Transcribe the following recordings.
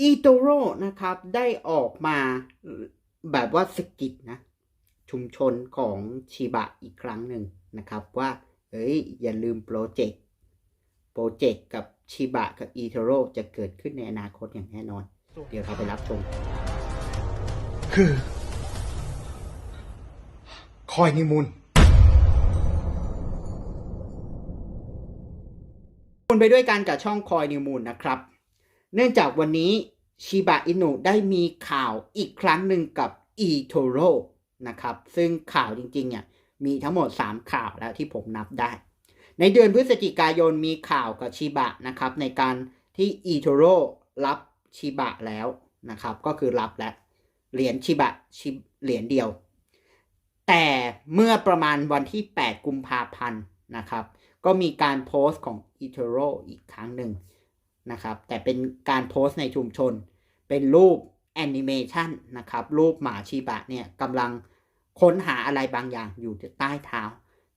อีโตโร่นะครับได้ออกมาแบบว่าสะกิดนะชุมชนของชิบะอีกครั้งหนึ่งนะครับว่าเฮ้ยอย่าลืมโปรเจกต์โปรเจกต์กับชิบะกับอีโตโร่จะเกิดขึ้นในอนาคตอย่างแน่นอน เดี๋ยวเราไปรับชม คือ คอยนิมูลคุณไปด้วยกันกับช่องคอยนิวมูลนะครับ เนื่องจากวันนี้ชิบะอินุได้มีข่าวอีกครั้งหนึ่งกับอีโทโร่นะครับ ซึ่งข่าวจริงๆเนี่ยมีทั้งหมด 3 ข่าวแล้วที่ผมนับได้ ในเดือนพฤศจิกายนมีข่าวกับชิบะนะครับ ในการที่อีโทโร่รับชิบะแล้วนะครับ ก็คือรับแล้วเหรียญชิบะชิเหรียญเดียว แต่เมื่อประมาณวันที่ 8 กุมภาพันธ์นะครับ ก็มีการโพสต์ของอีเทโรอีกครั้งหนึ่ง นะครับ แต่เป็นการโพสต์ในชุมชน เป็นรูปแอนิเมชันนะครับ รูปหมาชีบะเนี่ยกำลังค้นหาอะไรบางอย่างอยู่ใต้เท้า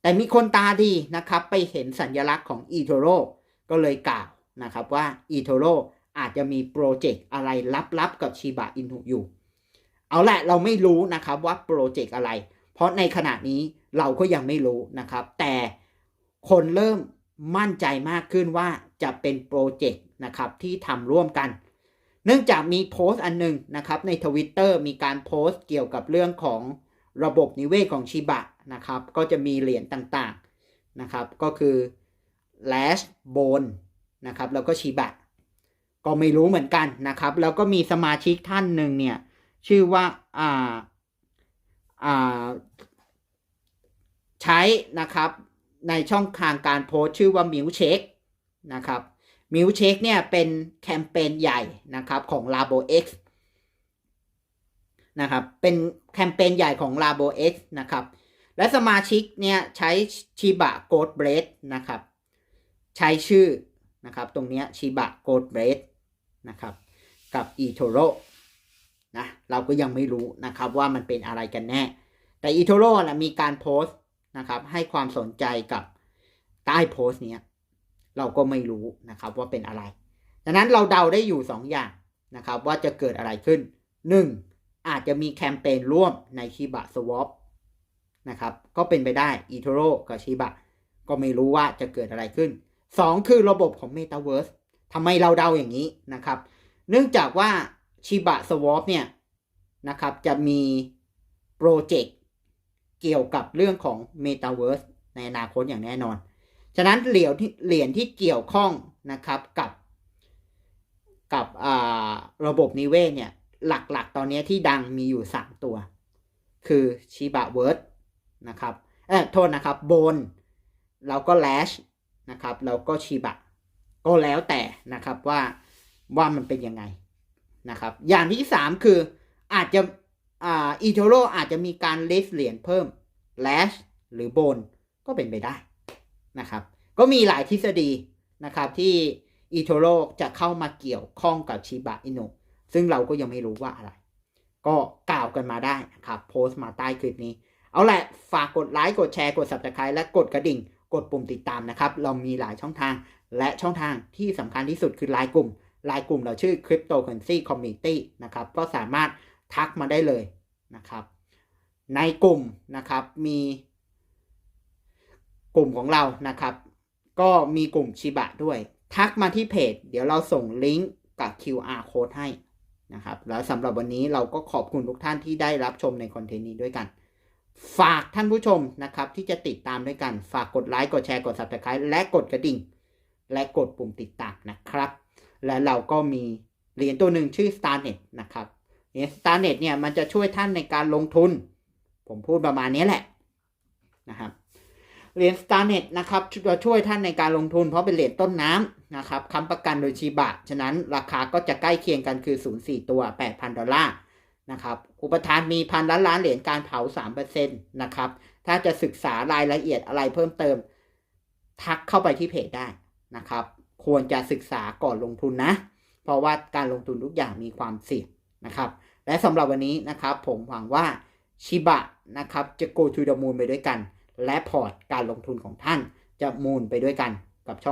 แต่มีคนตาดีนะครับ ไปเห็นสัญลักษณ์ของอีโทโรก็เลยกล่าวนะครับว่าอีโทโรอาจจะมีโปรเจกต์อะไรลับๆกับชิบะอินุอยู่ เอาแหละเราไม่รู้นะครับว่าโปรเจกต์อะไร เพราะในขณะนี้เราก็ยังไม่รู้นะครับ แต่คนเริ่มมั่นใจมากขึ้นว่าจะเป็นโปรเจกต์ นะครับที่ทำร่วมกัน เนื่องจากมีโพสต์อันหนึงนะครับในทวิตเตอร์มีการโพสต์เกี่ยวกับเรื่องของระบบนิเวศของชิบะนะครับ ก็จะมีเหรียญต่างๆนะครับ ก็คือ Lash Bone นะครับแล้วก็ชิบะ ก็ไม่รู้เหมือนกันนะครับ แล้วก็มีสมาชิกท่านหนึ่งเนี่ย ชื่อว่าอ่าอ่าใช้นะครับในช่องทางการโพสชื่อว่ามิวเชคนะครับ มิวเชคเนี่ยเป็นแคมเปญใหญ่นะครับของ Labo X นะครับเป็นแคมเปญใหญ่ของ Labo X นะครับและสมาชิกเนี่ยใช้ชิบะโกดเบรดนะครับใช้ชื่อนะครับตรงนี้ชิบะโกดเบรดนะครับกับอีโทโรนะเราก็ยังไม่รู้นะครับว่ามันเป็นอะไรกันแน่ แต่อีโทโร่นะมีการโพสต์นะครับให้ความสนใจกับใต้โพสต์เนี้ย เราก็ไม่รู้นะครับว่าเป็นอะไร ดังนั้นเราเดาได้อยู่ 2 อย่างนะครับว่าจะเกิดอะไรขึ้น 1. อาจจะมีแคมเปญร่วมในชิบะสวอปนะครับก็เป็นไปได้อีโทโรกับชิบะก็ไม่รู้ว่าจะเกิดอะไรขึ้น 2 คือระบบของ Metaverse ทำไมเราเดาอย่างนี้นะครับ เนื่องจากว่าชิบะสวอปเนี่ยนะครับจะมีโปรเจกต์เกี่ยวกับเรื่องของ Metaverse ในอนาคตอย่างแน่นอน ฉะนั้นเหรียญที่เหรียญที่เกี่ยวข้องนะครับกับกับระบบนิเวศเนี่ยหลักๆ ตอนนี้ที่ดังมีอยู่ 3 ตัว คือ Shiba Word นะครับเออโทษนะครับโบนแล้วก็ Lash นะครับแล้วก็ Shiba ก็แล้วแต่นะครับว่าว่ามันเป็นยังไงนะครับอย่างที่ 3 คืออาจจะอ่าอีโทโรอาจจะมีการเลสเหรียญเพิ่มแลชหรือโบนก็เป็นไปได้ นะครับ ก็มีหลายทฤษฎีนะครับที่อีโทโรจะเข้ามาเกี่ยวข้องกับชิบะอินุซึ่งเราก็ยังไม่รู้ว่าอะไร ก็กล่าวกันมาได้นะครับ โพสต์มาใต้คลิปนี้ เอาแหละ ฝากกดไลค์กดแชร์กด subscribe และกดกระดิ่ง กดปุ่มติดตามนะครับ เรามีหลายช่องทางและช่องทางที่สำคัญที่สุดคือไลน์กลุ่มไลน์กลุ่มเราชื่อ Cryptocurrency Community นะครับ ก็สามารถทักมาได้เลยนะครับ ในกลุ่มนะครับมี กลุ่มของเรานะครับ ก็มีกลุ่มชิบะด้วย ทักมาที่เพจ เดี๋ยวเราส่งลิงก์กับ QR code ให้นะครับ แล้วสำหรับวันนี้เราก็ขอบคุณทุกท่านที่ได้รับชมในคอนเทนต์นี้ด้วยกัน ฝากท่านผู้ชมนะครับที่จะติดตามด้วยกัน ฝากกดไลค์ กดแชร์ กด subscribe และกดกระดิ่ง และกดปุ่มติดตามนะครับ และเราก็มีเหรียญตัวหนึ่งชื่อ StarNet นะครับเหรียญ StarNet เนี่ยมันจะช่วยท่านในการลงทุน ผมพูดประมาณนี้แหละนะครับ เหรียญ StarNet นะครับจะช่วยท่านในการลงทุนเพราะเป็นเหรียญต้นน้ำนะครับค้ำประกันโดยชีบะฉะนั้นราคาก็จะใกล้เคียงกันคือ 0.4 ตัว 8,000 ดอลลาร์นะครับอุปทานมีพันล้านล้านเหรียญการเผา 3%นะครับถ้าจะศึกษารายละเอียดอะไรเพิ่มเติม ทักเข้าไปที่เพจได้นะครับ ควรจะศึกษาก่อนลงทุนนะ เพราะว่าการลงทุนทุกอย่างมีความเสี่ยงนะครับ และสำหรับวันนี้นะครับ ผมหวังว่าชิบะนะครับจะ go to the moon ไปด้วยกัน และพอร์ตการลงทุนของท่านจะมูนไปด้วยกันกับช่อง